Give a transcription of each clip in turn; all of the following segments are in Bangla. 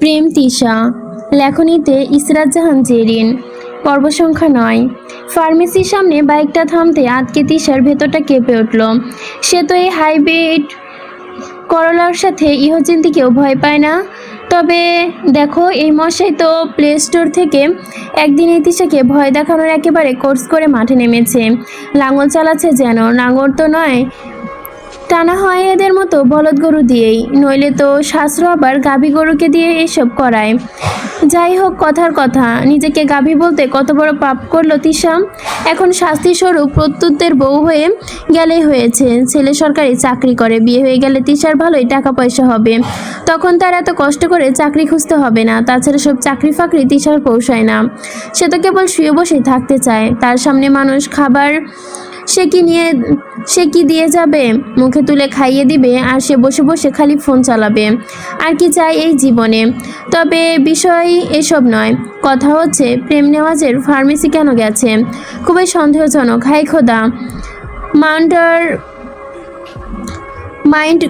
প্রেম তিশা। লেখনীতে ইসরাত জাহান জেরিন। পর্ব সংখ্যা নয়। ফার্মেসির সামনে বাইকটা থামতে আটকে তিশার ভেতরটা কেঁপে উঠল। সে তো এই হাইব্রিড করলার সাথে ইহচিন্তিকেও ভয় পায় না। তবে দেখো, এই মশাই তো প্লে স্টোর থেকে একদিন এই তিশাকে ভয় দেখানোর একেবারে কোর্স করে মাঠে নেমেছে। লাঙল চালাচ্ছে যেন। নাঙর তো নয় টানা হয় এদের মতো বলদ গরু দিয়েই, নইলে তো শাস্ত্র আবার গাভী গরুকে দিয়ে এসব করায়। যাই হোক, কথার কথা, নিজেকে গাভী বলতে কত বড় পাপ করল তিশা। এখন শাস্তি স্বরূপ প্রত্যুত্তের বউ হয়ে গেলেই হয়েছে। ছেলে সরকারি চাকরি করে, বিয়ে হয়ে গেলে তিশার ভালোই টাকা পয়সা হবে। তখন তার এত কষ্ট করে চাকরি খুঁজতে হবে না, তাছাড়া সব চাকরি ফাকরি তিশার পৌঁছায় না। সে তো কেবল শুয়ে বসে থাকতে চায়। তার সামনে মানুষ খাবার সে কি নিয়ে, সে কি দিয়ে যাবে? মুখে তুলে খাইয়ে দিবে আর সে বসে বসে খালি ফোন চালাবে। আর কি চাই এই জীবনে? তবে বিষয় এসব নয়। কথা হচ্ছে, প্রেম নেওয়াজের ফার্মেসি কেন গেছে? খুবই সন্দেহজনক হাই খোদা। মাউন্টার মাইন্ড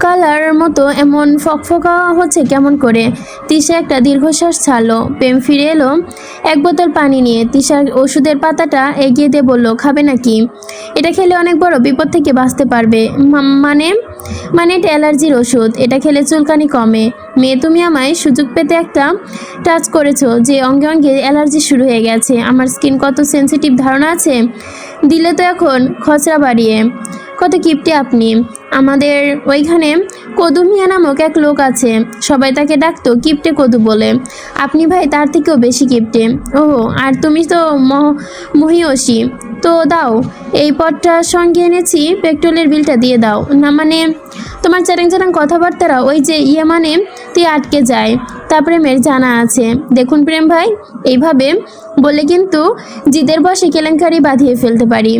কালার মতো এমন ফকফকা হচ্ছে কেমন করে? তিশা একটা দীর্ঘশ্বাস ছাড়লো, প্রেম ফিরে এলো এক বোতল পানি নিয়ে। তিশার ওষুধের পাতাটা এগিয়ে দিয়ে বলল, খাবে নাকি? এটা খেলে অনেক বড় বিপদ থেকে বাঁচতে পারবে। মানে? মানে এটা অ্যালার্জির ওষুধ, এটা খেলে চুলকানি কমে। মেয়ে, তুমি আমায় সুযোগ পেতে একটা টাচ করেছ যে অঙ্গে অঙ্গে অ্যালার্জি শুরু হয়ে গেছে। আমার স্কিন কত সেনসিটিভ ধারণা আছে? দিলে তো এখন খসড়া বাড়িয়ে। কত কিপটে আপনি। আমাদের ওইখানে কদু মিয়া নামক এক লোক আছে। সবাই তাকে ডাকতো কিপটে কদু বলে। আপনি ভাই, তার থেকেও বেশি কিপটে। ওহো, আর তুমি তো মহ, মহিয়সী। তো দাও, এই পথটার সঙ্গে এনেছি, পেট্রোলের বিলটা দিয়ে দাও। না মানে তোমার চ্যারাং চ্যারাং কথাবার্তারা ওই যে ইয়ে মানে তুই আটকে যায়। তা প্রেমের জানা আছে। দেখুন প্রেম ভাই, এইভাবে বলে কিন্তু জিদের বসে কেলেঙ্কারি বাঁধিয়ে ফেলতে পারি।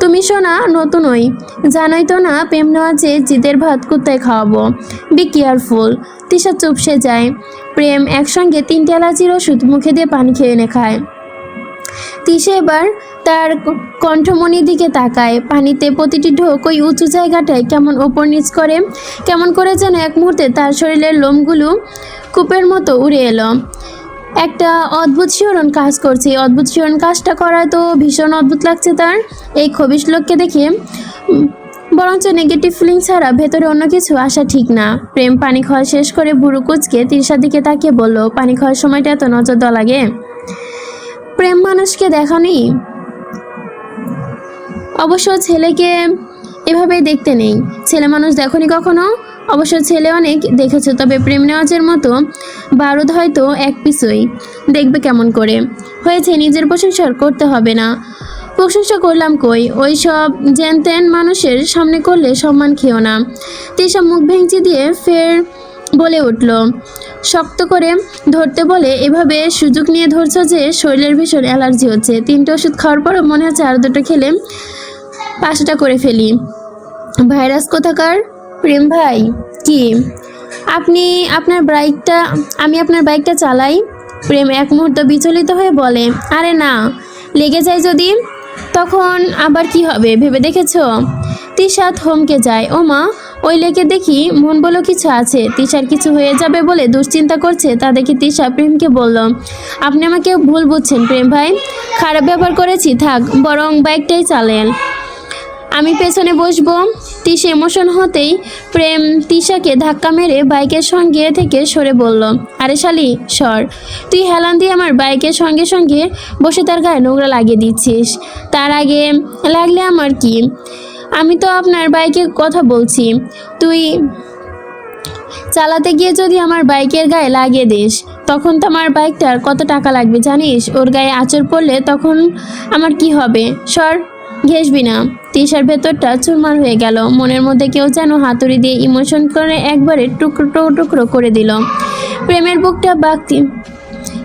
তুমি শোনা নতুন ওই। জানোই তো না, প্রেম নেওয়া যে জিদের ভাত কুত্তায় খাওয়াবো বি কেয়ারফুল তিশা চুপসে যায়। প্রেম একসঙ্গে তিনটে অ্যালার্জির ওষুধ মুখে দিয়ে পানি খেয়ে এনে খায়। তিশা এবার তার কণ্ঠমণির দিকে তাকায়। পানিতে প্রতিটি ঢোক ওই উঁচু জায়গাটায় কেমন ওপর নিচ করে, কেমন করে যেন এক মুহূর্তে তার শরীরের লোমগুলো কূপের মতো উড়ে এলো। একটা অদ্ভুত শিহরণ কাজ করছে। অদ্ভুত শিহরণ কাজটা করায় তো ভীষণ অদ্ভুত লাগছে তার। এই খবিশ লোককে দেখে বরঞ্চ নেগেটিভ ফিলিং ছাড়া ভেতরে অন্য কিছু আসা ঠিক না। প্রেম পানি খাওয়া শেষ করে বুড়ো কুচকে তিরসার দিকে তাকিয়ে বলল, পানি খাওয়ার সময়টা এত নজর দেওয়া লাগে? প্রেম মানুষকে দেখানি অবশ্য ছেলেকে এভাবেই দেখতে নেই। ছেলে মানুষ দেখনি কখনো? অবশ্য ছেলে অনেক দেখেছ, তবে প্রেম নেওয়াজের মতো বারুদ হয়তো এক পিসই। দেখবে কেমন করে? হয়েছে নিজের প্রশংসা করতে হবে না। প্রশংসা করলাম কই? ওই সব জ্যানত্যান মানুষের সামনে করলে সম্মান খেও না। তেসব মুখ ভেঙচি দিয়ে ফের বলে উঠল, শক্ত করে ধরতে বলে এভাবে সুযোগ নিয়ে ধরছ যে শরীরের ভীষণ অ্যালার্জি হচ্ছে। তিনটে ওষুধ খাওয়ার পরও মনে হচ্ছে আর দুটো খেলে পাঁচটা করে ফেলি। ভাইরাস কোথাকার? প্রেম ভাই, কি? আপনি আপনার বাইকটা, আমি আপনার বাইকটা চালাই? প্রেম এক মুহূর্ত বিচলিত হয়ে বলে, আরে না, লেগে যায় যদি? তখন আবার কি হবে ভেবে দেখেছ? তিশা থমকে যায়। ও মা ওই লেকে দেখি মন বলো কিছু আছে। তিশার কিছু হয়ে যাবে বলে দুশ্চিন্তা করছে। তা দেখি তিশা প্রেমকে বলল, আপনি আমাকে ভুল বুঝছেন প্রেম ভাই। খারাপ ব্যবহার করেছি, থাক, বরং বাইকটাই চালেন। আমি পেছনে বসবো। তিশা ইমোশন হতেই প্রেম তিশাকে ধাক্কা মেরে বাইকের সঙ্গে থেকে সরে বলল, আরে শালি, সর। তুই হেলান দিয়ে আমার বাইকের সঙ্গে সঙ্গে বসে তার গায়ে নোংরা লাগিয়ে দিচ্ছিস। তার আগে লাগলে আমার কি? আমি তো আপনার বাইকে কথা বলছি। তুই চালাতে গিয়ে যদি আমার বাইকের গায়ে লাগিয়ে দিস, তখন তো আমার বাইকটার কত টাকা লাগবে জানিস? ওর গায়ে আঁচড় পড়লে তখন আমার কি হবে? সর। ঘেসবি না। তিশার ভেতরটা চুরমার হয়ে গেল। মনের মধ্যে কেউ যেন হাতুড়ি দিয়ে ইমোশন করে একবারে টুকরো টুকরো করে দিল। প্রেমের বুকটা বাকি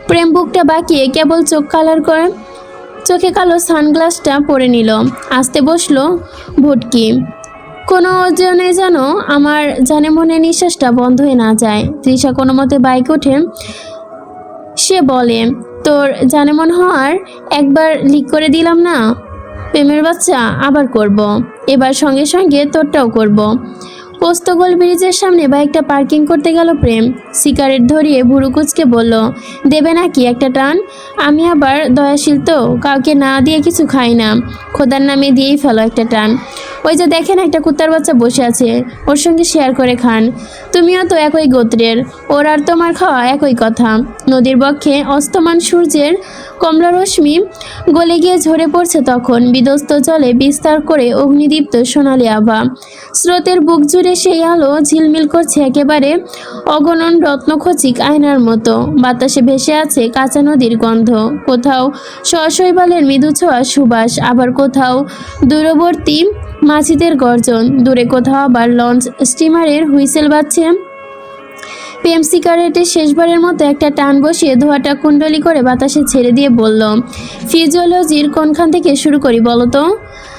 প্রেম বুকটা বাকিয়ে কেবল চোখ কালার করে চোখে কালো সানগ্লাসটা পরে নিল। আসতে বসল ভুটকি। কোনো জনে যেন আমার জানে মনে নিঃশ্বাসটা বন্ধ হয়ে না যায়। তৃষা কোনো মতে বাইক ওঠে। সে বলে, তোর জানে মন হওয়ার একবার লিক করে দিলাম না? প্রেমের বাচ্চা আবার করব। এবার সঙ্গে সঙ্গে তোরটাও করব। পোস্তগোল ব্রিজের সামনে বাইকটা পার্কিং করতে গেল প্রেম। সিগারেট ধরিয়ে ভুরুকুচকে বলল, দেবে নাকি একটা টান? আমি আবার দয়াশীল তো, কাউকে না দিয়ে কিছু খাই না। খোদার নামে দিয়েই ফেলো একটা টান। ওই যে দেখেন একটা কুত্তার বাচ্চা বসে আছে, ওর সঙ্গে শেয়ার করে খান। তুমিও তো একই গোত্রের, ওর আর তোমার খাওয়া একই কথা। নদীর বক্ষে অস্তমান সূর্যের কমলা রশ্মি গলে গিয়ে ঝরে পড়ছে তখন। বিধ্বস্ত জলে বিস্তার করে অগ্নিদীপ্ত সোনালি আভা। স্রোতের বুক জুড়ে সেই আলো ঝিলমিল করছে একেবারে অগণন রত্নখচিক আয়নার মতো। বাতাসে ভেসে আছে কাঁচা নদীর গন্ধ। কোথাও শৈবালের মৃদু ছোঁয়া সুবাস, আবার কোথাও দূরবর্তী মাছিদের গর্জন। দূরে কোথাও আবার লঞ্চ স্টিমারের হুইসেল বাজছে। পেম সিগারেটের শেষবারের মতো একটা টান বসিয়ে ধোয়াটা কুণ্ডলি করে বাতাসে ছেড়ে দিয়ে বলল, ফিজিওলজির কোনখান থেকে শুরু করি বলো তো?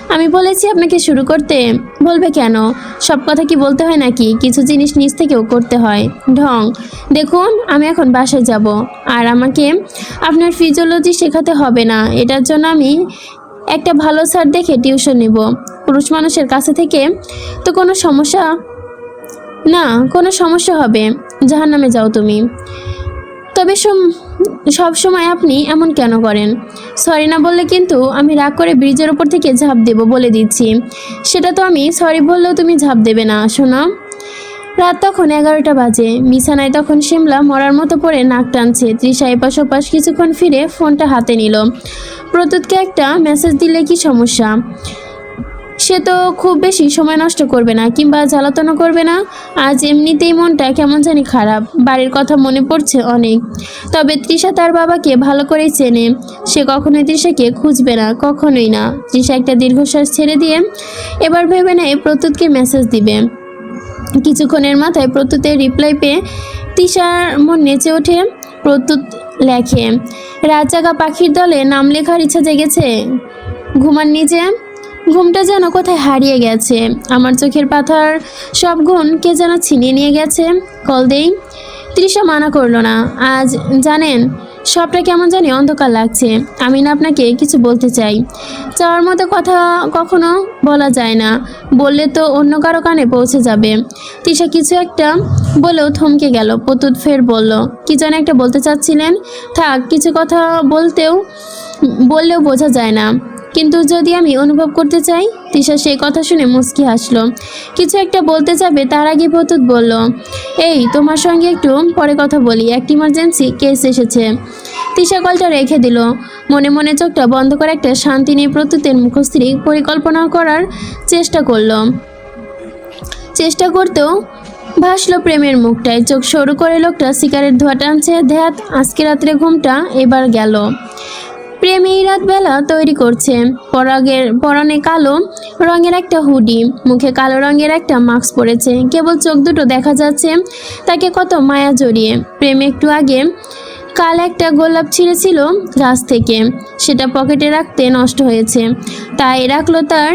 আমি বলেছি আপনাকে শুরু করতে। বলবে কেন? সব কথা কি বলতে হয় নাকি? কিছু জিনিস নিজ থেকেও করতে হয়। ঢং, দেখুন, আমি এখন বাসায় যাব। আর আমাকে আপনার ফিজিওলজি শেখাতে হবে না। এটার জন্য আমি একটা ভালো স্যার দেখে টিউশন নিব। পুরুষ মানুষের কাছে থেকে তো কোনো সমস্যা, না, কোনো সমস্যা হবে। জাহার নামে যাও তুমি। তবে সব সময় আপনি এমন কেন করেন? সরি না বললে কিন্তু আমি রাগ করে ব্রিজের ওপর থেকে ঝাঁপ দেব বলে দিচ্ছি। সেটা তো আমি সরি বললেও তুমি ঝাঁপ দেবে না শোনো রাত তখন এগারোটা বাজে। বিছানায় তখন শিমলা মরার মতো পড়ে নাক টানছে। তৃষা এপাশ ওপাশ কিছুক্ষণ ফিরে ফোনটা হাতে নিল। প্রত্যুৎকে একটা মেসেজ দিলে কি সমস্যা? সে তো খুব বেশি সময় নষ্ট করবে না কিংবা জ্বালাতনও করবে না। আজ এমনিতেই মনটা কেমন জানি খারাপ। বাড়ির কথা মনে পড়ছে অনেক। তবে তৃষা তার বাবাকে ভালো করেই চেনে। সে কখনোই তৃষাকে খুঁজবে না, কখনোই না। তৃষা একটা দীর্ঘশ্বাস ছেড়ে দিয়ে এবার ভেবে নেয় প্রত্যুৎকে মেসেজ দিবে। কিছুক্ষণের মাথায় প্রত্যুতের রিপ্লাই পেয়ে তৃষার মন নেচে ওঠে। প্রত্যুত লেখে রাত জাগা পাখির দলে নাম লেখার ইচ্ছা জেগেছে। ঘুমান নিচে ঘুমটা যেন কোথায় হারিয়ে গেছে। আমার চোখের পাথার সব গুণ কে যেন ছিনিয়ে নিয়ে গেছে। কল দেই। তৃষা মানা করল না। আজ জানেন, সবটা কেমন জানি অন্ধকার লাগছে। আমি না আপনাকে কিছু বলতে চাই। চাওয়ার মতো কথা কখনো বলা যায় না। বললে তো অন্য কারও কানে পৌঁছে যাবে। তৃষা কিছু একটা বলেও থমকে গেল। পতুত ফের বলল, কি যেন একটা বলতে চাচ্ছিলেন? থাক, কিছু কথা বলতেও, বললেও বোঝা যায় না। কিন্তু যদি আমি অনুভব করতে চাই, তিশা সেই কথা শুনে মুচকি হাসলো। কিছু একটা বলতে যাবে, তার আগে প্রতুত বলল, এই, তোমার সঙ্গে একটু পরে কথা বলি, একটা ইমার্জেন্সি কেস এসেছে। তিশা কলটা রেখে দিল। মনে মনে চোখটা বন্ধ করে একটা শান্তি নিয়ে প্রতুতের মুখস্থির পরিকল্পনা করার চেষ্টা করল। চেষ্টা করতেও ভাসলো প্রেমের মুখটায়। চোখ সরু করে লোকটা সিগারেট ধোয়া টানছে, ধ্যাত, আজকে রাত্রে ঘুমটা এবার গেল। প্রেম এই রাতবেলা তৈরি করছে। পরাগের পরনে কালো রঙের একটা হুডি, মুখে কালো রঙের একটা মাস্ক পরেছে। কেবল চোখ দুটো দেখা যাচ্ছে, তাকে কত মায়া জড়িয়ে। প্রেম একটু আগে কাল একটা গোলাপ ছিঁড়েছিল গাছ থেকে, সেটা পকেটে রাখতে নষ্ট হয়েছে। তাই রাখল তার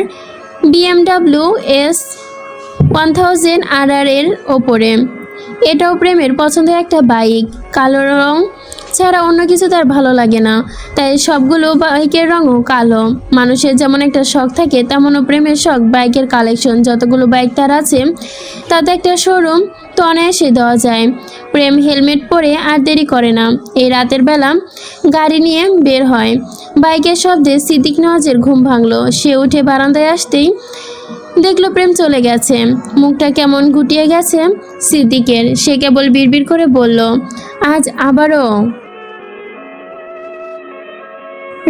BMW S one thousand R R এর ওপরে। এটাও প্রেমের পছন্দের একটা বাইক, কালো রং ছাড়া অন্য কিছু তার ভালো লাগে না। তাই সবগুলো বাইকের রঙও কালো। মানুষের যেমন একটা শখ থাকে, তেমনও প্রেমের শখ। বাইকের কালেকশন যতগুলো বাইক তার আছে, তাতে একটা শোরুম তো অনায়াসে দেওয়া যায়। প্রেম হেলমেট পরে আর দেরি করে না। এই রাতের বেলা গাড়ি নিয়ে বের হয়। বাইকের শব্দে সিদ্দিক নওয়াজের ঘুম ভাঙলো। সে উঠে বারান্দায় আসতেই দেখল প্রেম চলে গেছে। মুখটা কেমন গুটিয়ে গেছে? সিদ্দিকের। সে কেবল বিড়বিড় করে বলল, আজ আবারও।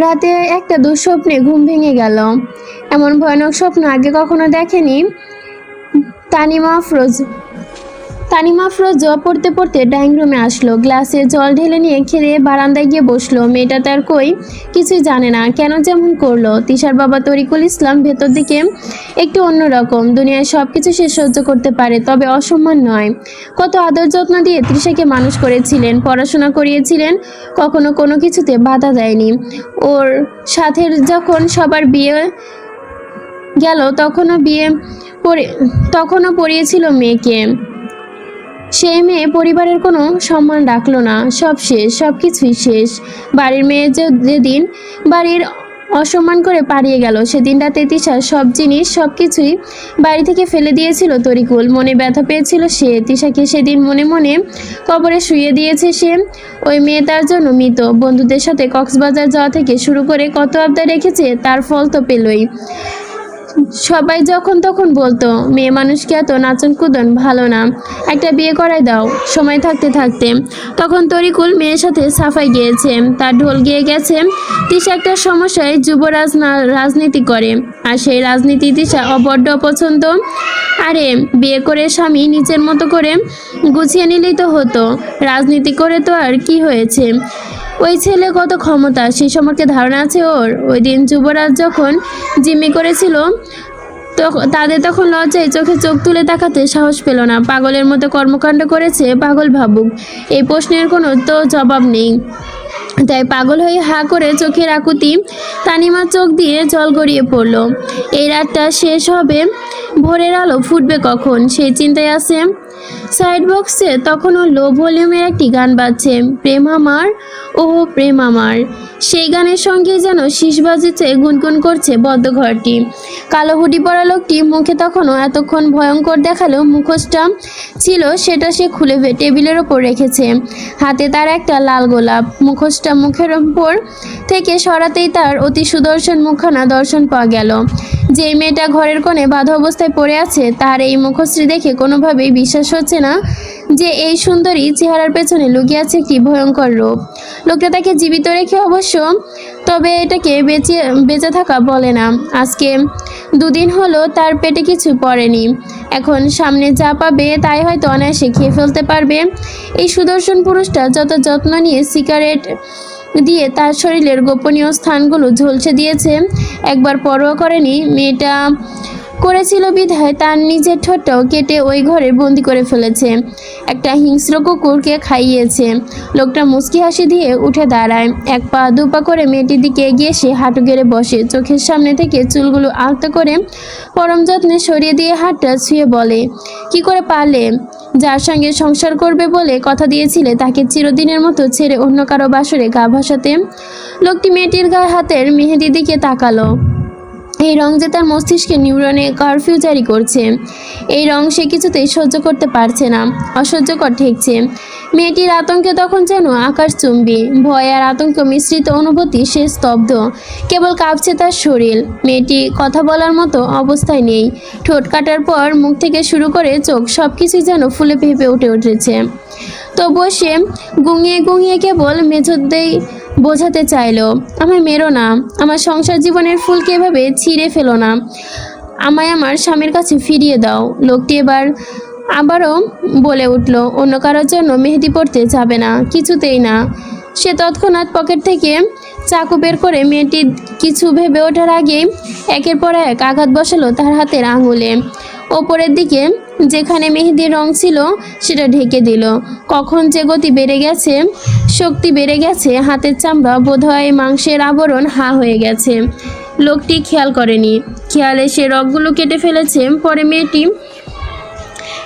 রাতে একটা দুঃস্বপ্নে ঘুম ভেঙে গেল। এমন ভয়ানক স্বপ্ন আগে কখনো দেখেনি তানিমা আফরোজ। তানিমা আফরোজ জব পড়তে পড়তে ডাইনিং রুমে আসলো। গ্লাসে জল ঢেলে নিয়ে খেলে বারান্দায় গিয়ে বসল। মেয়েটা তার কই, কিছুই জানে না। কেন যেমন করল? তিশার বাবা তরিকুল ইসলাম ভেতর দিকে একটু অন্যরকম। দুনিয়ায় সব কিছু সে সহ্য করতে পারে, তবে অসম্মান নয়। কত আদর যত্ন দিয়ে তৃষাকে মানুষ করেছিলেন, পড়াশোনা করিয়েছিলেন, কখনো কোনো কিছুতে বাধা দেয়নি। ওর সাথে যখন সবার বিয়ে গেল, তখনও বিয়ে পড়ে তখনও পড়িয়েছিল মেয়েকে। সেই মেয়ে পরিবারের কোনো সম্মান রাখল না। সব শেষ, সব কিছুই শেষ। বাড়ির মেয়ে যেদিন বাড়ির অসম্মান করে পালিয়ে গেল, সেদিন রাতে তিশার সব জিনিস, সব কিছুই বাড়ি থেকে ফেলে দিয়েছিল তরিকুল। মনে ব্যথা পেয়েছিল সে। তিশাকে সেদিন মনে মনে কবরে শুয়ে দিয়েছে সে। ওই মেয়ে তার জন্য মৃত। বন্ধুদের সাথে কক্সবাজার যাওয়া থেকে শুরু করে কত আবদার রেখেছে, তার ফল তো পেলই। সবাই যখন তখন বলতো, মেয়ে মানুষকে এত নাচন কুদন, ভালো না। একটা বিয়ে করাই দাও, সময় থাকতে থাকতে। তখন তরিকুল মেয়ের সাথে সাফাই গিয়েছে। তার ঢোল গিয়ে গেছে। তিশা একটা সমস্যায় যুবরাজ না, রাজনীতি করে। আর সেই রাজনীতি তিশা অবড্ড অপছন্দ। আরে, বিয়ে করে স্বামী নিজের মতো করে গুছিয়ে নিলেই তো হতো। রাজনীতি করে তো আর কি হয়েছে? ওই ছেলে কত ক্ষমতা সেই সম্পর্কে ধারণা আছে ওর? ওই দিন যুবরাজ যখন জিম্মি করেছিল তাদের তখন লজ্জায় চোখে চোখ তুলে তাকাতে সাহস পেল না। পাগলের মতো কর্মকাণ্ড করেছে, পাগল ভাবুক। এই প্রশ্নের কোনো তো জবাব নেই। তাই পাগল হয়ে হা করে চোখের আকুতি তানিমার চোখ দিয়ে জল গড়িয়ে পড়ল। এই রাতটা শেষ হবে ভোরের আলো ফুটবে কখন? সেই চিন্তায় আছে সাইড বক্সে তখনও লো ভলিউমের একটি গান বাজছে, প্রেম আমার ও প্রেম আমার সেই গানের সঙ্গে যেন শীষ বাজেছে গুনগুন করছে বদ্ধ ঘরটি। কালো হুডি পরা লোকটি মুখে তখনও এতক্ষণ ভয়ঙ্কর দেখালেও মুখোশটা ছিল, সেটা সে খুলে টেবিলের ওপর রেখেছে। হাতে তার একটা লাল গোলাপ। মুখোশটা মুখের ওপর থেকে সরাতেই তার অতি সুদর্শন মুখখানা দর্শন পাওয়া গেল। যে মেয়েটা ঘরের কোণে বাধা অবস্থায় পড়ে আছে, তার এই মুখশ্রী দেখে কোনোভাবেই বিশ্বাস হচ্ছে না যে এই সুন্দরী চেহারার পেছনে লুকিয়ে আছে একটি ভয়ঙ্কর রূপ। লোকটা তাকে জীবিত রেখে অবশ্য তবে এটাকে বেঁচে বেঁচে থাকা বলে না। আজকে দুদিন হলো তার পেটে কিছু পড়েনি। এখন সামনে যা পাবে তাই হয়তো অনায়াসে খেয়ে ফেলতে পারবে। এই সুদর্শন পুরুষটা যত যত্ন নিয়ে সিগারেট দিয়ে তার শরীরের গোপনীয় স্থানগুলো ঝলসে দিয়েছে, একবার পরোয়া করেনি। মেয়েটা করেছিল বিধায় তার নিজের ঠোঁটটাও কেটে ওই ঘরে বন্দি করে ফেলেছে। একটা হিংস্র কুকুরকে খাইয়েছে। লোকটা মুচকি হাসি দিয়ে উঠে দাঁড়ায়। এক পা দু পা করে মেয়েটির দিকে এগিয়ে এসে হাঁটু গেড়ে বসে। চোখের সামনে থেকে চুলগুলো আলতো করে পরম যত্নে সরিয়ে দিয়ে হাতটা ছুঁয়ে বলে, কি করে পারলে? যার সঙ্গে সংসার করবে বলে কথা দিয়েছিলে তাকে চিরদিনের মতো ছেড়ে অন্য কারও বাসরে গা ভাসাতে? লোকটি মেয়েটির গায়ে হাতের মেহেদির দিকে তাকালো। এই রং যে তার মস্তিষ্কে নিউরনে কারফিউ জারি করছে। এই রং সে কিছুতেই সহ্য করতে পারছে না, অসহ্যকর ঠেকছে। মেয়েটির আতঙ্কে তখন যেন আকাশ চুম্বি, ভয় আর আতঙ্ক মিশ্রিত অনুভূতি সে স্তব্ধ, কেবল কাঁপছে তার শরীর। মেয়েটি কথা বলার মতো অবস্থায় নেই। ঠোঁট কাটার পর মুখ থেকে শুরু করে চোখ সব কিছুই যেন ফুলে ফেঁপে উঠে উঠেছে। তবুও সে গুঙিয়ে গুঙিয়ে কেবল মেঝোদ্দেই বোঝাতে চাইল, আমায় মেরো না। আমার সংসার জীবনের ফুলকে এভাবে ছিঁড়ে ফেলো না। আমায় আমার স্বামীর কাছে ফিরিয়ে দাও। লোকটি এবার আবারও বলে উঠল, অন্য কারোর জন্য মেহেদি পড়তে যাবে না, কিছুতেই না। সে তৎক্ষণাৎ পকেট থেকে চাকু বের করে মেয়েটি কিছু ভেবে ওঠার আগেই একের পর এক আঘাত বসালো তার হাতের আঙুলে। ওপরের দিকে যেখানে মেহেদির রং ছিল, সেটা ঢেকে দিল। কখন যে গতি বেড়ে গেছে, শক্তি বেড়ে গেছে, হাতের চামড়া বোধহয় মাংসের আবরণ হা হয়ে গেছে। লোকটি খেয়াল করেনি। খেয়ালে সে রগগুলো কেটে ফেলেছে, পরে মেয়েটি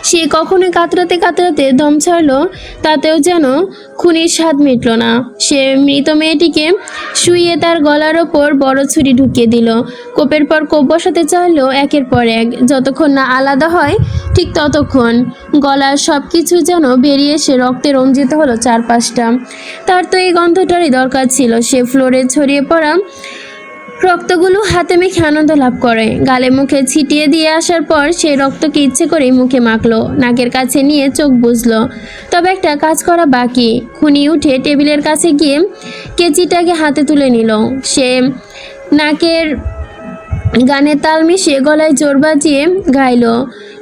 সে কখনো কাতরাতে কাতরাতে দম ছাড়লো, তাতেও যেন খুনির স্বাদ মিটল না। সে মৃত মেয়েটিকে শুইয়ে তার গলার ওপর বড় ছুরি ঢুকিয়ে দিল। কোপের পর কোপ বসাতে চাইলো একের পর এক। যতক্ষণ না আলাদা হয়, ঠিক ততক্ষণ গলার সব কিছু যেন বেরিয়ে এসে রক্তে রঞ্জিত হলো চারপাশটা। তার তো এই গন্ধটারই দরকার ছিল। সে ফ্লোরে ছড়িয়ে পড়া রক্তগুলো হাতে মেখে আনন্দ লাভ করে। গালে মুখে ছিটিয়ে দিয়ে আসার পর সেই রক্তকে ইচ্ছে করেই মুখে মাখলো, নাকের কাছে নিয়ে চোখ বুঝলো তবে একটা কাজ করা বাকি। খুনি উঠে টেবিলের কাছে গিয়ে কেচিটাকে হাতে তুলে নিল। সে নাকের গানে তাল মিশিয়ে গলায় জোর বাজিয়ে গাইলো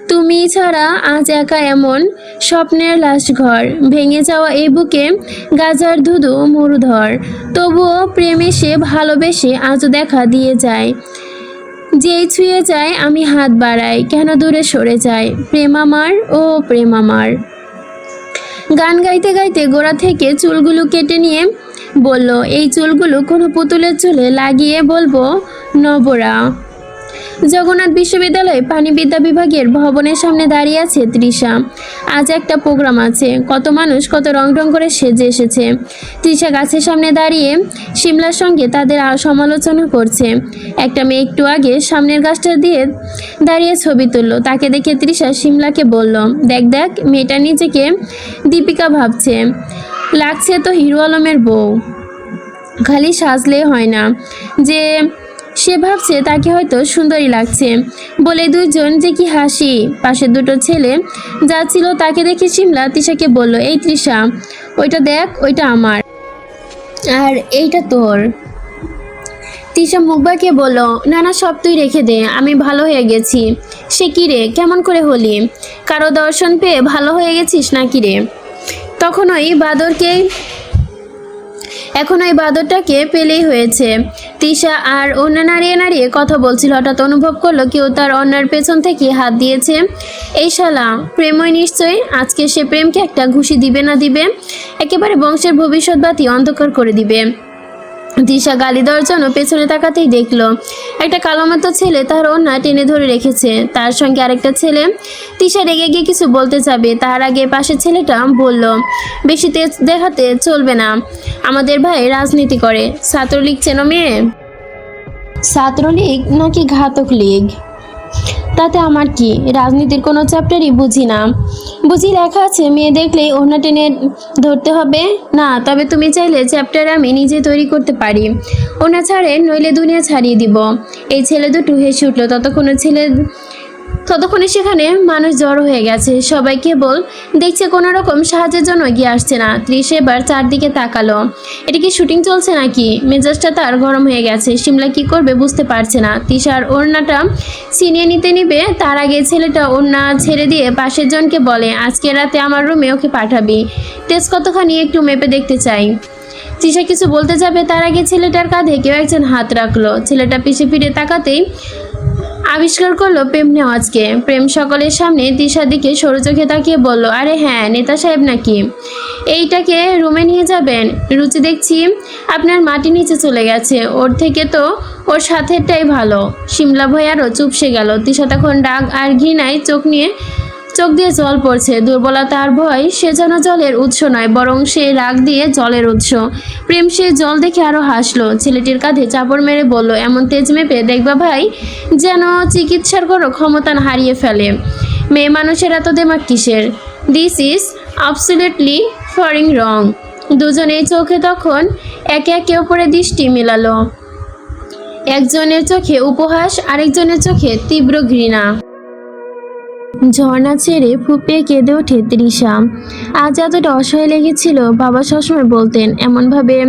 তুমি ছাড়া আজ একা এমন স্বপ্নের লাশ ঘর। ভেঙে যাওয়া এই বুকে গাজার ধুধু মরুধর। তবুও প্রেমে সে ভালোবেসে আজও দেখা দিয়ে যায়। যেই ছুঁয়ে যায়, আমি হাত বাড়াই, কেন দূরে সরে যায়? প্রেম আমার, ও প্রেম আমার। গান গাইতে গাইতে গোড়া থেকে চুলগুলো কেটে নিয়ে বলল, এই চুলগুলো কোনো পুতুলের চুলে লাগিয়ে বলব, নবরা। জগন্নাথ বিশ্ববিদ্যালয় পানিবিদ্যা বিভাগের ভবনের সামনে দাঁড়িয়ে আছে তৃষা। আজ একটা প্রোগ্রাম আছে। কত মানুষ কত রং রং করে সেজে এসেছে। তৃষা গাছের সামনে দাঁড়িয়ে সিমলার সঙ্গে তাদের সমালোচনা করছে। একটা মেয়ে একটু আগে সামনের গাছটা দিয়ে দাঁড়িয়ে ছবি তুললো। তাকে দেখে তৃষা সিমলাকে বলল, দেখ দেখ, মেয়েটা নিজেকে দীপিকা ভাবছে। লাগছে তো হিরো আলমের বউ। খালি সাজলে হয় না। যে সে ভাবছে তাকে হয়তো সুন্দরী লাগছে। বলে দুইজন যে কি হাসি। পাশে দুটো ছেলে যাচ্ছিল তাকে দেখে সিমলা তৃষাকে বলল, এই তৃষা, ওইটা দেখ, ওইটা আমার। আর এইটা তোর। তৃষা মুখ বাঁকিয়ে বলল না না সব তুই রেখে দে, আমি ভালো হয়ে গেছি। সে কি রে, কেমন করে হলি? কারও দর্শন পেয়ে ভালো হয়ে গেছিস নাকি রে? তখন ওই বাদরকে এখন ওই বাদরটাকে পেলেই হয়েছে? তিশা আর অন্য নাড়িয়ে নাড়িয়ে কথা বলছিল, হঠাৎ অনুভব করল কেউ তার অন্যার পেছন থেকে হাত দিয়েছে। এই শালা, প্রেমই নিশ্চয়ই? আজকে সে প্রেমকে একটা ঘুষি দিবে না দিবে? একেবারে বংশের ভবিষ্যৎবাতি অন্ধকার করে দিবে। দিশা গালি দেওয়ার জন্য পেছনে তাকাতেই দেখল, একটা কালো মতো ছেলে তার ওনা টেনে ধরে রেখেছে। তার সঙ্গে আরেকটা ছেলে তিশা রেগে গিয়ে কিছু বলতে যাবে। তার আগে পাশে ছেলেটা বলল, বেশি তেজ দেখাতে চলবে না। আমাদের ভাই রাজনীতি করে। ছাত্রলীগ চেনো মেয়ে? ছাত্রলীগ নাকি ঘাতক লীগ? তাতে আমার কি? রাজনীতির কোনো চ্যাপ্টারই বুঝি না। বুঝি লেখা আছে, মেয়ে দেখলেই ওনা টেনে ধরতে হবে। না, তবে তুমি চাইলে চ্যাপ্টার আমি নিজে তৈরি করতে পারি। ওনা ছাড়ে নইলে দুনিয়া ছাড়িয়ে দিব। এই ছেলে দুটো হেসে উঠল, ততক্ষণ ছেলে ততক্ষণে সেখানে মানুষ জড়ো হয়ে গেছে। সবাই কেবল দেখছে কোনো রকম সাহায্যের জন্য এগিয়ে আসছে না। ত্রিশ এবার চারদিকে তাকালো। এটা কি শুটিং চলছে নাকি? মেজাজটা তার গরম হয়ে গেছে। সিমলা কি করবে বুঝতে পারছে না। তিশার ওড়নাটা ছিনিয়ে নিতে নিবে, তার আগে ছেলেটা ওড়না ছেড়ে দিয়ে পাশের জনকে বলে, আজকে রাতে আমার রুমে ওকে পাঠাবি। তেজ কতখানি একটু মেপে দেখতে চাই। তৃষা কিছু বলতে যাবে, তার আগে ছেলেটার কাঁধে কেউ একজন হাত রাখল। ছেলেটা পিছে ফিরে তাকাতেই আবিষ্কার করল প্রেম নেওয়াজকে প্রেম সকলের সামনে দিশার দিকে সরু চোখে তাকিয়ে বলল, আরে হ্যাঁ নেতা সাহেব নাকি? এইটাকে রুমে নিয়ে যাবেন? রুচি দেখছি, আপনার মাটি নিচে চলে গেছে। ওর থেকে তো ওর সাথেরটাই ভালো। সিমলা ভয় আরও চুপসে গেল। দিশা তখন ডাক আর ঘৃণায় চোখ নিয়ে চোখ দিয়ে জল পড়ছে। দুর্বলতা আর ভয়, সে যেন জলের উৎস নয়, বরং সে রাগ দিয়ে জলের উৎস। প্রেম সে জল দেখে আরও হাসলো। ছেলেটির কাঁধে চাপড় মেরে বলল, এমন তেজ মেপে দেখবা ভাই, যেন চিকিৎসার কোনো ক্ষমতা হারিয়ে ফেলে। মেয়ে মানুষের এত দেমাক কিসের? দিস ইজ অবসলিউটলি ফরিং রং দুজনেই চোখে তখন একে একে ওপরে দৃষ্টি মেলালো। একজনের চোখে উপহাস, আরেকজনের চোখে তীব্র ঘৃণা। ঝর্ণা ছেড়ে ফুপিয়ে কেঁদে ওঠে তৃষা। আজ এতটা অসহায় লেগেছিল, বাবা সবসময় বলতেন, এমনভাবে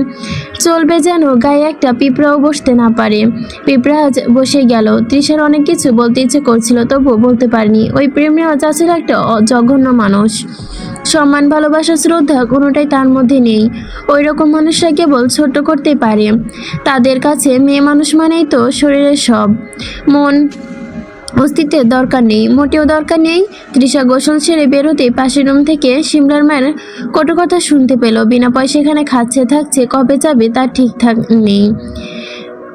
চলবে যেন গায়ে একটা পিঁপড়াও বসতে না পারে। পিঁপড়া আজ বসে গেল। তৃষার অনেক কিছু বলতে ইচ্ছে করছিল তবু বলতে পারেনি। ওই প্রেম যা একটা জঘন্য মানুষ। সম্মান, ভালোবাসা, শ্রদ্ধা কোনোটাই তার মধ্যে নেই। ওই রকম মানুষরা কেবল ছোট করতে পারে। তাদের কাছে মেয়ে মানুষ মানেই তো শরীরের সব। মন অস্তিত্বের দরকার নেই, মোটেও দরকার নেই। তৃষা গোসল ছেড়ে বেরোতে পাশের রুম থেকে সিমলার মায়ের কটু কথা শুনতে পেল। বিনা পয়সা এখানে খাচ্ছে থাকছে, কবে যাবে তার ঠিকঠাক নেই।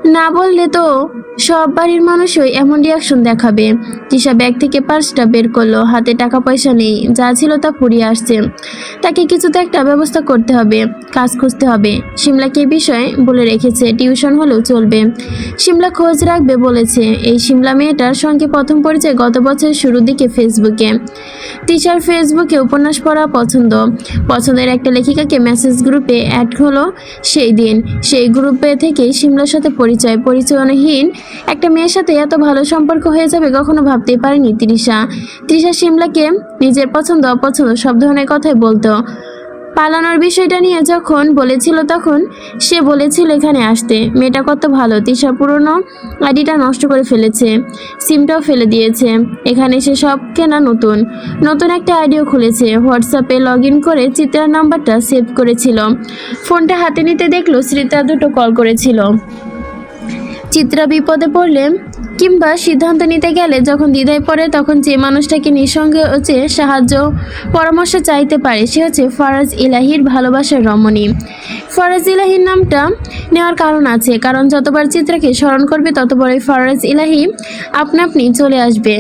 না বললে তো সব বাড়ির মানুষই এমন রিয়াকশন দেখাবে। তৃষা ব্যাগ থেকে পার্সটা বের করল, হাতে টাকা পয়সা নেই, যা ছিল তা ফুরিয়ে আসছে। তাকে কিছুতে একটা ব্যবস্থা করতে হবে, কাজ খুঁজতে হবে। সিমলাকে এই বিষয়ে বলে রেখেছে, টিউশন হলেও চলবে। সিমলা খোঁজ রাখবে বলেছে, এই সিমলা মেয়েটার সঙ্গে প্রথম পরিচয় গত বছরের শুরুর দিকে ফেসবুকে। টিচার ফেসবুকে উপন্যাস পড়া পছন্দ। পছন্দের একটা লেখিকাকে মেসেজ গ্রুপে অ্যাড হলো সেই দিন। সেই গ্রুপে থেকেই সিমলার সাথে পরিচয় পরিচয়হীন একটা মেয়ের সাথে এত ভালো সম্পর্ক হয়ে যাবে কখনো ভাবতেই পারেনি তৃষা তৃষা সিমলাকে নিজের পছন্দ, অপছন্দ সব ধরনের কথাই বলতো। পালানোর বিষয়টা নিয়ে যখন বলেছিল তখন সে বলেছিল এখানে আসতে। মেয়েটা কত ভালো তৃষা পুরনো আইডিটা নষ্ট করে ফেলেছে, সিমটাও ফেলে দিয়েছে। এখানে সে সব কেনা নতুন। নতুন একটা আইডিও খুলেছে। হোয়াটসঅ্যাপে লগ ইন করে চিত্রার নাম্বারটা সেভ করেছিল। ফোনটা হাতে নিতে দেখল, শ্রীতা দুটো কল করেছিল। চিত্রা বিপদে পড়লে কিংবা সিদ্ধান্ত নিতে গেলে যখন দ্বিধায় পড়ে, তখন যে মানুষটাকে নিঃসঙ্গে হচ্ছে সাহায্য পরামর্শ চাইতে পারে, সে হচ্ছে ফরাজ ইলাহির ভালোবাসার রমণী। ফরাজ ইলাহির নামটা নেওয়ার কারণ আছে, কারণ যতবার চিত্রাকে স্মরণ করবে, ততবারই ফরাজ ইলাহি আপনা আপনি চলে আসবে।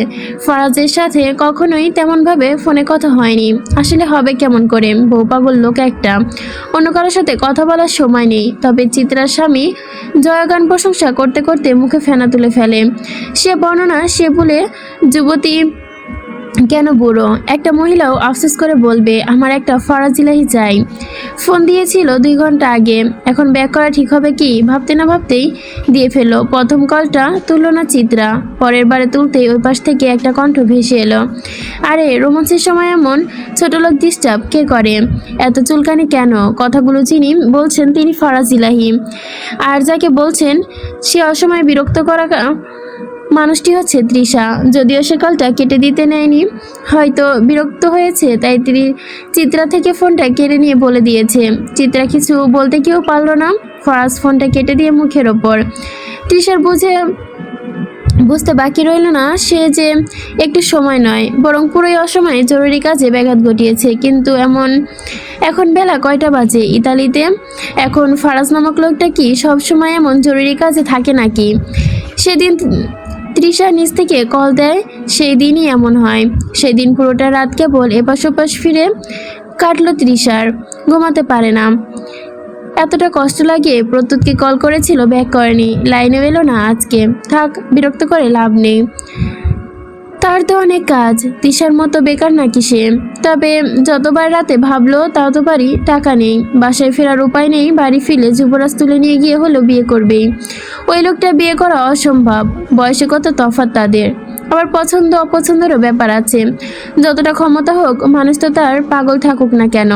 ফরাজের সাথে কখনোই তেমনভাবে ফোনে কথা হয়নি। আসলে হবে কেমন করে? বউ পাগল লোক একটা। অন্য কারোর সাথে কথা বলার সময় নেই। তবে চিত্রার স্বামী জয়গান প্রশংসা করতে করতে মুখে ফেনা তুলে ফেলে। সে বর্ণনা, সে বলে, যুবতী, কেন বুড়ো? একটা মহিলাও আফসোস করে বলবে, আমার একটা ফরাজিলাহি চাই। ফোন দিয়েছিল দুই ঘণ্টা আগে। এখন ব্যাক করা ঠিক হবে কি? ভাবতে না ভাবতেই দিয়ে ফেলল। প্রথম কলটা তুললো না চিত্রা। পরের বারে তুলতেই ওই পাশ থেকে একটা কণ্ঠ ভেসে এলো, আরে রোমান্সের সময় এমন ছোট লোক ডিস্টার্ব কে করে? এত চুলকানি কেন? কথাগুলো যিনি বলছেন তিনি ফরাজিলাহি আর যাকে বলছেন, সে অসময়ে বিরক্ত করা মানুষটি হচ্ছে তৃষা। যদিও সে কলটা কেটে দিতে নেয়নি, হয়তো বিরক্ত হয়েছে, তাই তিনি চিত্রা থেকে ফোনটা কেড়ে নিয়ে বলে দিয়েছে। চিত্রা কিছু বলতে কেউ পারল না, ফরাজ ফোনটা কেটে দিয়ে মুখের ওপর। তৃষার বুঝে, বুঝতে বাকি রইল না সে যে একটু সময় নয়, বরং পুরোই অসময়ে জরুরি কাজে ব্যাঘাত ঘটিয়েছে। কিন্তু এমন, এখন বেলা কয়টা বাজে ইতালিতে? এখন ফারাজ নামক লোকটা কি সবসময় এমন জরুরি কাজে থাকে নাকি? সেদিন তৃষা নিজ থেকে কল দেয়, সেই দিনই এমন হয়। সেদিন পুরোটা রাত কেবল এপাশ ওপাশ ফিরে কাটলো তৃষার ঘুমাতে পারে না। এতটা কষ্ট লাগে প্রত্যুতকে কল করেছিল ব্যাক করেনি। লাইনে এলো না আজকে। থাক, বিরক্ত করে লাভ নেই। তার তো অনেক কাজ। তিশার মতো বেকার নাকি সে? তবে যতবার রাতে ভাবলো, ততবারই টাকা নেই। বাসায় ফেরার উপায় নেই, বাড়ি ফিরে যুবরাজ তুলে নিয়ে গিয়ে হলো বিয়ে করবেই। ওই লোকটা বিয়ে করা অসম্ভব। বয়সে কত তফাৎ তাদের। আবার পছন্দ, অপছন্দেরও ব্যাপার আছে। যতটা ক্ষমতা হোক, মানুষ তো তার পাগল থাকুক না কেন?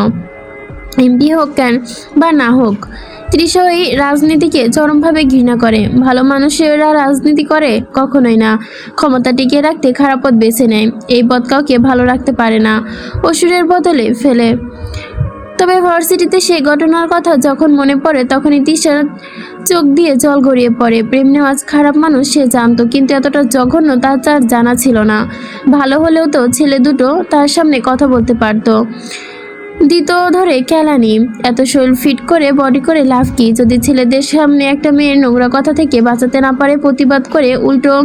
এমপি হোক কেন, বা না হোক। তৃষা ওই রাজনীতিকে চরমভাবে ঘৃণা করে। ভালো মানুষেরা রাজনীতি করে কখনোই না। ক্ষমতা টিকিয়ে রাখতে খারাপ পথ বেছে নেয়। এই পথ কাউকে ভালো রাখতে পারে না। অসুরের বদলে ফেলে। তবে ভার্সিটিতে সেই ঘটনার কথা যখন মনে পড়ে, তখনই তিশার চোখ দিয়ে জল গড়িয়ে পড়ে। প্রেম নেওয়াজ খারাপ মানুষ, সে জানতো, কিন্তু এতটা জঘন্য তার তার জানা ছিল না। ভালো হলেও তো ছেলে দুটো তার সামনে কথা বলতে পারতো। দিত ধরে কেলানি এত শরীর ফিট করে বডি করে লাভ কি? যদি ছেলেদের সামনে একটা মেয়ের নোংরা কথা থেকে বাঁচাতে না পারে প্রতিবাদ করে উল্টো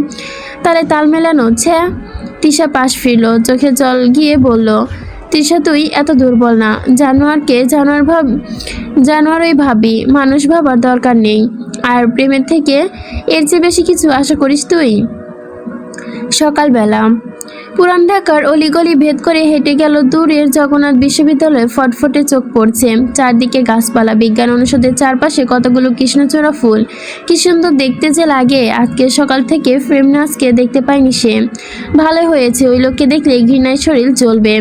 তালে তাল মেলানো ছ্যা তিশা পাশ ফিরল, চোখে জল গিয়ে বলল, তিশা, তুই এত দুর্বল না। জানোয়ারকে জানোয়ার ভাব, জানোয়ারই ভাবি, মানুষ ভাবার দরকার নেই। আর প্রেমের থেকে এর চেয়ে বেশি কিছু আশা করিস তুই? সকালবেলা পুরান ঢাকার অলিগলি ভেদ করে হেঁটে গেল দূরের জগন্নাথ বিশ্ববিদ্যালয়ে ফটফটে চোখ পড়ছে। চারদিকে গাছপালা, বিজ্ঞান অনুষদের চারপাশে কতগুলো কৃষ্ণচূড়া ফুল। কি সুন্দর দেখতে যে লাগে, আজকে সকাল থেকে ফ্রেমনাসকে দেখতে পায়নি সে। ভালো হয়েছে, ওই লোককে দেখলে ঘৃণায় শরীর জ্বলবে।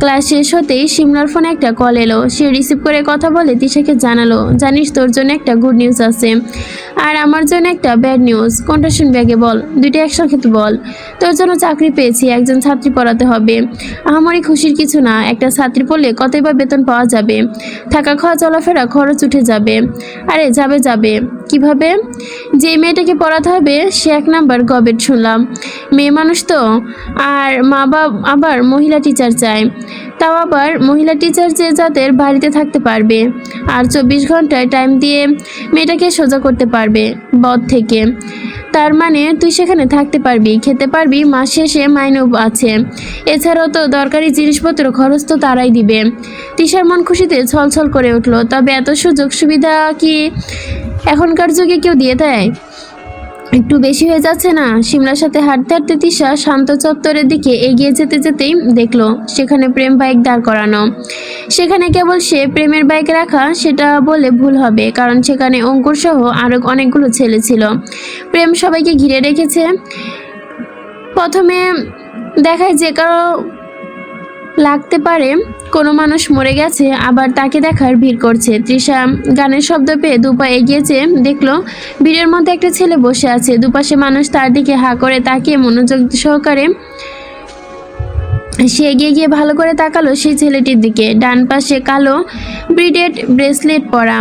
ক্লাস শেষ হতেই সিমলার ফোনে একটা কল এলো। সে রিসিভ করে কথা বলে তিশাকে জানালো, জানিস তোর জন্য একটা গুড নিউজ আছে। আর আমার জন্য একটা ব্যাড নিউজ। কোনটা শুনবে আগে বল? দুইটা একসাথে বল। তোর জন্য চাকরি পেয়েছি, একজন ছাত্রী পড়াতে হবে। আমারই খুশির কিছু না, একটা ছাত্রী পড়লে কতই বা বেতন পাওয়া যাবে? থাকা খাওয়া, চলাফেরা, খরচ উঠে যাবে। আরে, যাবে যাবে। কীভাবে? যে মেয়েটাকে পড়াতে হবে, সে এক নাম্বার গবেট শুনলাম। মেয়ে মানুষ তো, আর মা বাবা আবার মহিলা টিচার চায়। তাও আবার মহিলা টিচার যে যাদের বাড়িতে থাকতে পারবে, আর চব্বিশ ঘন্টায় টাইম দিয়ে মেয়েটাকে সোজা করতে পারবে, বদ থেকে। তার মানে তুই সেখানে থাকতে পারবি, খেতে পারবি, মাস শেষে মাইনেও আছে। এছাড়াও তো দরকারি জিনিসপত্র খরচ তো তারাই দিবে। তিশার মন খুশিতে ছলছল করে উঠল, তবে এত সুযোগ সুবিধা কি এখনকার যুগে কেউ দিয়ে দেয়? একটু বেশি হয়ে যাচ্ছে না? সিমলার সাথে হাঁটতে হাঁটতে তিশা শান্ত চত্বরের দিকে এগিয়ে যেতে যেতেই দেখল, সেখানে প্রেম বাইক দাঁড় করানো। সেখানে কেবল সে প্রেমের বাইক রাখা, সেটা বলে ভুল হবে, কারণ সেখানে অঙ্কুর সহ আরও অনেকগুলো ছেলে ছিল। প্রেম সবাইকে ঘিরে রেখেছে। প্রথমে দেখায় যে কারও লাগতে পারে, কোনো মানুষ মরে গেছে, আবার তাকে দেখার ভিড় করছে। তৃষা গানের শব্দ পেয়ে দুপা এগিয়েছে দেখল, ভিড়ের মধ্যে একটা ছেলে বসে আছে। দুপাশে মানুষ তার দিকে হা করে তাকিয়ে মনোযোগ সহকারে সে এগিয়ে গিয়ে ভালো করে তাকালো সেই ছেলেটির দিকে। ডান পাশে কালো ব্রিডেড ব্রেসলেট পরা,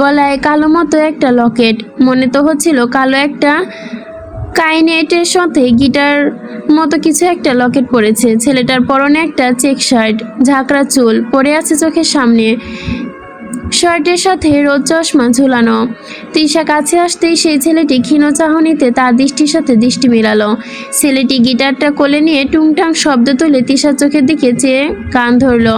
গলায় কালো মতো একটা লকেট। মনে তো হচ্ছিল কালো একটা কাইনেটের সাথে গিটার মতো কিছু একটা লকেট পরেছে ছেলেটার পরনে একটা চেক শার্ট, ঝাঁকড়া চুল পরে আছে চোখের সামনে। শার্টের সাথে রোদ চশমা ঝুলানো। তৃষা কাছে আসতেই সেই ছেলেটি ক্ষীণ চাহনিতে তার দৃষ্টির সাথে দৃষ্টি মেলালো। ছেলেটি গিটারটা কোলে নিয়ে টুংটাং শব্দ তুলে তৃষার চোখের দিকে চেয়ে কান ধরলো।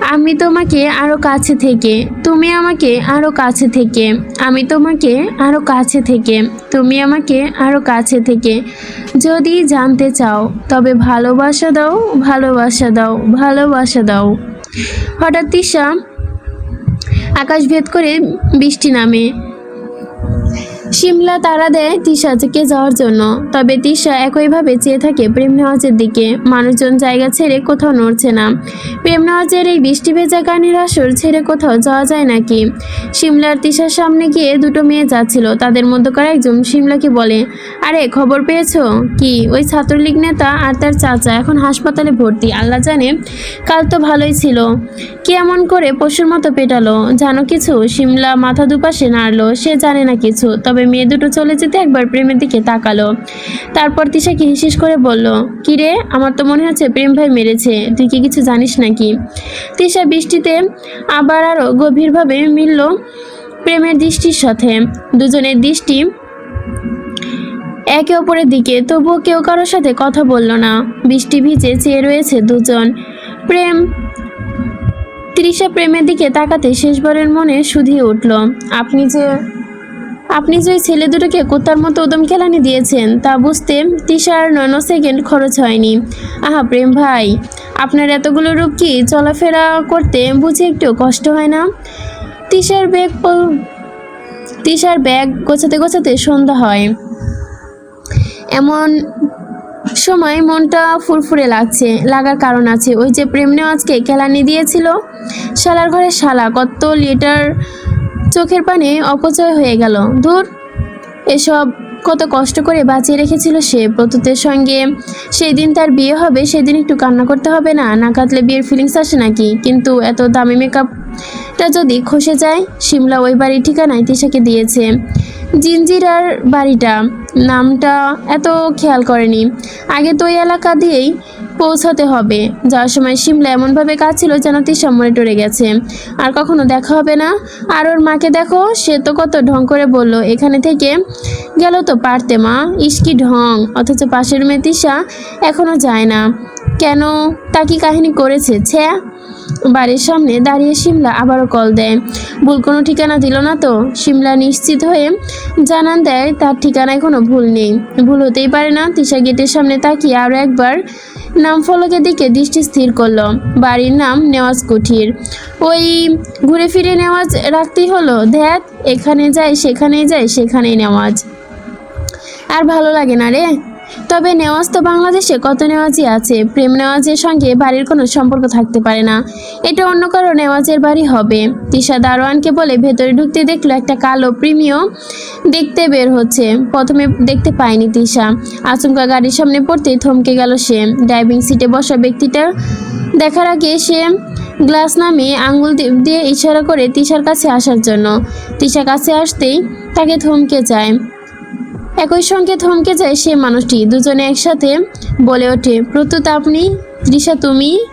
আমি তোমাকে আরও কাছে থেকে, তুমি আমাকে আরও কাছে থেকে, আমি তোমাকে আরও কাছে থেকে, তুমি আমাকে আরও কাছে থেকে। যদি জানতে চাও, তবে ভালোবাসা দাও ভালোবাসা দাও ভালোবাসা দাও। হঠাৎ তিশা আকাশ ভেদ করে বৃষ্টি নামে। শিমলা তারা দেয় তিশাকে যাওয়ার জন্য। তবে তিশা একইভাবে চেয়ে থাকে প্রেম নেওয়াজের দিকে। মানুষজন জায়গা ছেড়ে কোথাও নড়ছে না। প্রেম নেওয়াজের এই বৃষ্টি ভেজা গানের আসর ছেড়ে কোথাও যাওয়া যায় নাকি? শিমলার তিশার সামনে গিয়ে দুটো মেয়ে যাচ্ছিল। তাদের মধ্যকার একজন শিমলাকে বলে, আরে, খবর পেয়েছ? কি? ওই ছাত্রলীগ নেতা আর তার চাচা এখন হাসপাতালে ভর্তি। আল্লাহ জানে, কাল তো ভালোই ছিল। কি এমন করে পশুর মতো পেটালো? জানো কিছু? শিমলা মাথা দুপাশে নাড়লো। সে জানে না কিছু। তবে মেয়ে দুটো চলে যেতে একবার প্রেমের দিকে তাকালো। তারপর তিশাকে হিসিস করে বলল কিরে আমার তো মনে হচ্ছে প্রেম ভাই মেরেছে, তুই কি কিছু জানিস নাকি? তিশা বৃষ্টিতে আবার আরও গভীরভাবে মিলল প্রেমের দৃষ্টির সাথে। দুজনের দৃষ্টি একে অপরের দিকে, তবুও কেউ কারোর সাথে কথা বলল না। বৃষ্টি ভিজে চেয়ে রয়েছে দুজন। প্রেম তৃষা প্রেমের দিকে তাকাতে শেষবারের মনে শুধিয়ে উঠল, আপনি যে আপনি যে ছেলে দুটোকে কোথার মতো উদম খেলানি দিয়েছেন, তা বুঝতে তিশার নয় সেকেন্ড খরচ হয়নি। আহা, প্রেম ভাই, আপনার এতগুলো রূপ কি চলাফেরা করতে বুঝি একটু কষ্ট হয় না? তিশার ব্যাগ তিশার ব্যাগ গোছাতে গোছাতে সন্ধ্যা হয়। এমন সময় মনটা ফুরফুরে লাগছে, লাগার কারণ আছে। ওই যে প্রেম আজকে কেলানি দিয়েছিল? শালার ঘরে শালা, কত লিটার চোখের পানে অপচয় হয়ে গেল। ধুর এসব কত কষ্ট করে বাঁচিয়ে রেখেছিল সে। প্রতুতের সঙ্গে সেই দিন তার বিয়ে হবে, সেদিন একটু কান্না করতে হবে না? না কাটলে বিয়ের ফিলিংস আসে নাকি? কিন্তু এত দামি মেকআপটা যদি খসে যায়, সিমলা ওই বাড়ির ঠিকানায় তিশাকে দিয়েছে। জিঞ্জিরার বাড়িটা। নামটা এত খেয়াল করেনি। আগে তো ওই এলাকা দিয়েই পৌঁছাতে হবে। যাওয়ার সময় সিমলা এমনভাবে কাঁদছিল যেন তিশা মনে টরে গেছে। আর কখনো দেখা হবে না। আর ওর মাকে দেখো, সে তো কত ঢং করে বলল, এখানে থেকে গেল তো পারতে মা। ইস্কি ঢং। অথচ পাশের মেয়ে তিশা এখনও যায় না। কেন, তা কি কাহিনী করেছে? ছ্যা। বাড়ির সামনে দাঁড়িয়ে সিমলা আবারও কল দেয়। ভুল কোনো ঠিকানা দিল না তো? সিমলা নিশ্চিত হয়ে জানান দেয়, তার ঠিকানায় কোনো ভুল নেই। ভুল হতেই পারে না, তিশা গেটের সামনে তাকিয়ে আরও একবার নাম ফলকের দিকে দৃষ্টি স্থির করল। বাড়ির নাম নেওয়াজ কুঠির। ওই ঘুরে ফিরে নেওয়াজ রাখতেই হলো, ধ্যাত, এখানে যায়, সেখানেই যায়, সেখানেই নেওয়াজ। আর ভালো লাগে না রে। তবে নেওয়াজ তো বাংলাদেশে কত নেওয়াজই আছে? প্রেম নেওয়াজের সঙ্গে বাড়ির কোনো সম্পর্ক থাকতে পারে না। এটা অন্য কারও নেওয়াজের বাড়ি হবে। তিশা দারোয়ানকে বলে ভেতরে ঢুকতে দেখল একটা কালো প্রিমিয় দেখতে বের হচ্ছে। প্রথমে দেখতে পায়নি তিশা। আচমকা গাড়ির সামনে পড়তেই থমকে গেল সে। ড্রাইভিং সিটে বসা ব্যক্তিটা দেখার আগে সে গ্লাস নামিয়ে আঙ্গুল দিয়ে ইশারা করে তিশার কাছে আসার জন্য। তিশা কাছে আসতেই তাকে থমকে যায়। একই সঙ্গে থমকে যায় সে মানুষটি। দুজনে একসাথে বলে ওঠে প্রত্যুত আপনি? তৃষা তুমি?